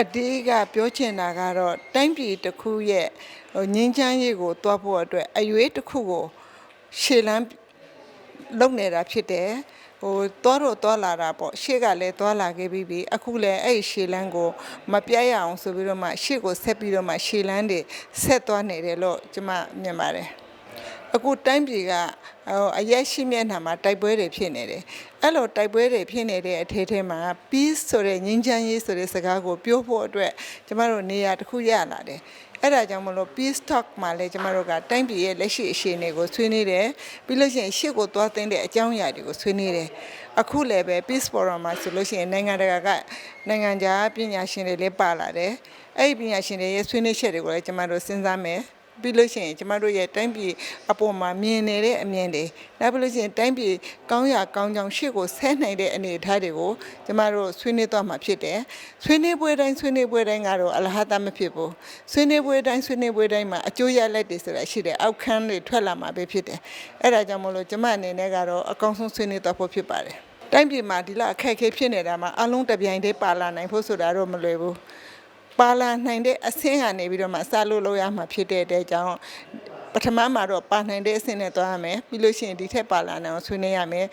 အတေးကပြောချင်တာကတော့တိုင်းပြည်တစ်ခုရဲ့ဟိုငင်းချမ်းရေးကိုတွားဖို့အတွက်အရွေးတစ်ခုကိုရှေ့လန်းလုပ်နေတာဖြစ်တယ်ဟိုတွားတော့တွားလာတာပေါ့ရှေ့ကလည်းတွားလာခဲ့ပြီးပြီအခုလည်းအဲ့ဒီရှေ့လန်းကိုမပြတ်ရအောင်ဆိုပြီးတော့မှရှေ့ကိုဆက်ပြီးတော့မှရှေ့လန်းတွေဆက်သွားနေတယ်လို့ကျွန်မမြင်ပါတယ် အခုတိုင်းပြည်ကဟိုအရက်ရှိမျက်နှာမှာတိုက်ပွဲတွေဖြစ်နေတယ်အဲ့လိုတိုက်ပွဲတွေဖြစ်နေတဲ့အထဲထဲမှာ peace ဆိုတဲ့ငြိမ်းချမ်းရေးဆိုတဲ့စကားကိုပြောဖို့အတွက်ကျမတို့နေရာတစ်ခုရလာတယ်အဲ့ဒါကြောင့်မလို့ peace talk မှာလည်းကျမတို့ကတိုင်းပြည်ရဲ့လက်ရှိအခြေအနေကိုဆွေးနွေးတယ်ပြီးလို့ရှိရင်ရှေ့ကိုသွားသိမ်းတဲ့အကြောင်းအရာတွေကိုဆွေးနွေးတယ်အခုလည်းပဲ peace forum မှာဆိုလို့ရှိရင်နိုင်ငံတကာကနိုင်ငံခြားပညာရှင်တွေလည်းပါလာတယ်အဲ့ဒီပညာရှင်တွေရဲ့ဆွေးနွေးချက်တွေကိုလည်းကျမတို့စဉ်းစားမယ် ပြီးလို့ရှိရင်ကျမတို့ရဲ့တိုင်းပြည်အပေါ်မှာမြင်နေတဲ့အမြင်တွေနောက်ပြီးလို့ရှိရင်တိုင်းပြည်ကောင်းရာကောင်းကြောင်ရှေ့ကိုဆဲနိုင်တဲ့အနေအထားတွေကိုကျမတို့ဆွေးနွေးသွားမှာဖြစ်တယ်ဆွေးနွေးပွဲတိုင်းဆွေးနွေးပွဲတိုင်းကတော့အလဟတမဖြစ်ဘူးဆွေးနွေးပွဲတိုင်းဆွေးနွေးပွဲတိုင်းမှာအကျိုးရလဒ်တွေဆိုတာရှိတယ်အောက်ခန်းတွေထွက်လာမှာပဲဖြစ်တယ်အဲ့ဒါကြောင့်မလို့ကျမအနေနဲ့ကတော့အကောင်းဆုံးဆွေးနွေးသွားဖို့ဖြစ်ပါတယ်တိုင်းပြည်မှာဒီလောက်အခက်အခဲဖြစ်နေတာမှာအလုံးတစ်ပြိုင်တည်းပါလာနိုင်ဖို့ဆိုတာတော့မလွယ်ဘူး ပါလာနိုင်တဲ့အဆင့်ကနေပြီးတော့မှစလို့လို့ရမှာဖြစ်တဲ့တဲ့ကြောင့်ပထမမှာတော့ပါနိုင်တဲ့အဆင့်နဲ့သွားရမယ်ပြီးလို့ရှိရင်ဒီထက်ပါလာနိုင်အောင်ဆွေးနွေးရမယ်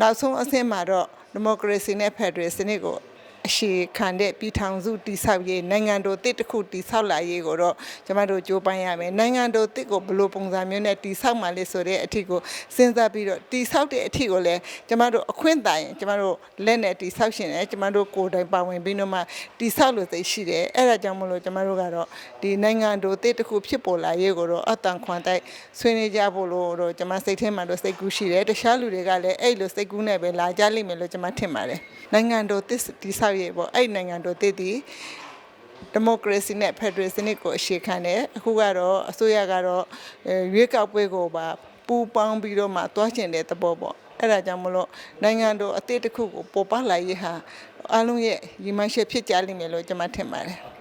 နောက်ဆုံးအဆင့်မှာတော့ဒီမိုကရေစီနဲ့ဖက်ဒရယ်စနစ်ကို အရှိခံတဲ့ပြည်ထောင်စုတည်ဆောက်ရေးနိုင်ငံတော်တစ်တစ်ခုတည်ဆောက်လာရေးကိုတော့ကျမတို့ကြိုးပမ်းရမယ်နိုင်ငံတော်တစ်ကိုဘယ်လိုပုံစံမျိုးနဲ့တည်ဆောက်မှလဲဆိုတဲ့အထီကိုစဉ်းစားပြီးတော့တည်ဆောက်တဲ့အထီကိုလည်းကျမတို့အခွင့်တိုင်ကျမတို့လက်နဲ့တည်ဆောက်ရှင်တယ်ကျမတို့ကိုယ်တိုင်ပါဝင်ပြီးတော့မှတည်ဆောက်လို့သိရှိတယ်အဲ့ဒါကြောင့်မလို့ကျမတို့ကတော့ဒီနိုင်ငံတော်တစ်တစ်ခုဖြစ်ပေါ်လာရေးကိုတော့အတန်ခွန်တိုက်ဆွေးနွေးကြဖို့လို့တော့ကျမစိတ်ထဲမှာတော့စိတ်ကူးရှိတယ်တခြားလူတွေကလည်းအဲ့လိုစိတ်ကူးနဲ့ပဲလာကြလိမ့်မယ်လို့ကျမထင်ပါတယ်နိုင်ငံတော်တစ်တည်ဆောက်ရေးပေါ့အဲ့နိုင်ငံတော်တစ်တည်ဒီမိုကရေစီနဲ့ဖက်ဒရယ်စနစ်ကိုအခြေခံတယ်အခုကတော့အစိုးရကတော့အဲရွေးကောက်ပွဲကိုပါပူပေါင်းပြီးတော့မှတွားကျင်တဲ့သဘောပေါ့အဲ့ဒါကြောင့်မလို့နိုင်ငံတော်အသေးတစ်ခုကိုပေါ်ပေါက်လာရေးဟာအလုံးရဲ့ရည်မှန်းချက်ဖြစ်ကြလိမ့်မယ်လို့ကျွန်မထင်ပါတယ်